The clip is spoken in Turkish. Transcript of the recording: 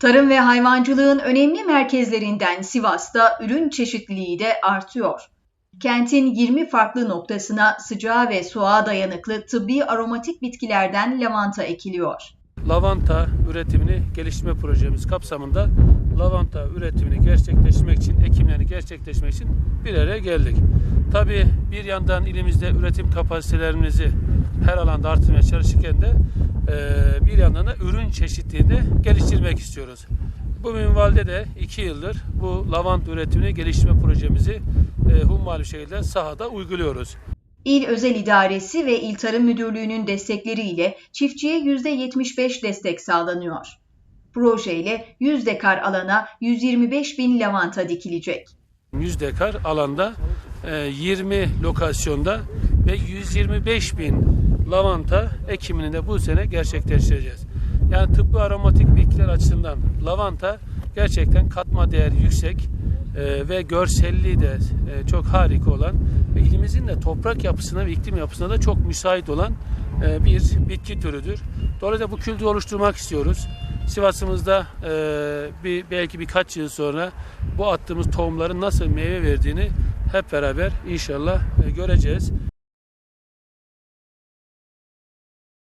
Tarım ve hayvancılığın önemli merkezlerinden Sivas'ta ürün çeşitliliği de artıyor. Kentin 20 farklı noktasına sıcağa ve soğuğa dayanıklı tıbbi aromatik bitkilerden lavanta ekiliyor. lavanta üretimini geliştirme projemiz kapsamında lavanta üretimini gerçekleştirmek için, ekimlerini gerçekleştirmek için bir araya geldik. Tabii bir yandan ilimizde üretim kapasitelerimizi her alanda artırmaya çalışırken de eee, bir yandan da ürün çeşitliliğini de geliştirmek istiyoruz. Bu minvalde de iki yıldır bu lavanta üretimini geliştirme projemizi eee hummalı bir şekilde sahada uyguluyoruz. İl Özel İdaresi ve İl Tarım Müdürlüğü'nün destekleriyle çiftçiye %75 destek sağlanıyor. Projeyle 100 dekar alana 125 bin lavanta dikilecek. 100 dekar alanda e, 20 lokasyonda ve 125 bin lavanta ekimini de bu sene gerçekleştireceğiz. Yani tıbbi aromatik bitkiler açısından lavanta gerçekten katma değeri yüksek e, ve görselliği de e, çok harika olan ve ilimizin de toprak yapısına ve iklim yapısına da çok müsait olan e, bir bitki türüdür. Dolayısıyla bu kültürü oluşturmak istiyoruz. Sivas'ımızda e, bir belki birkaç yıl sonra bu attığımız tohumların nasıl meyve verdiğini hep beraber inşallah e, göreceğiz.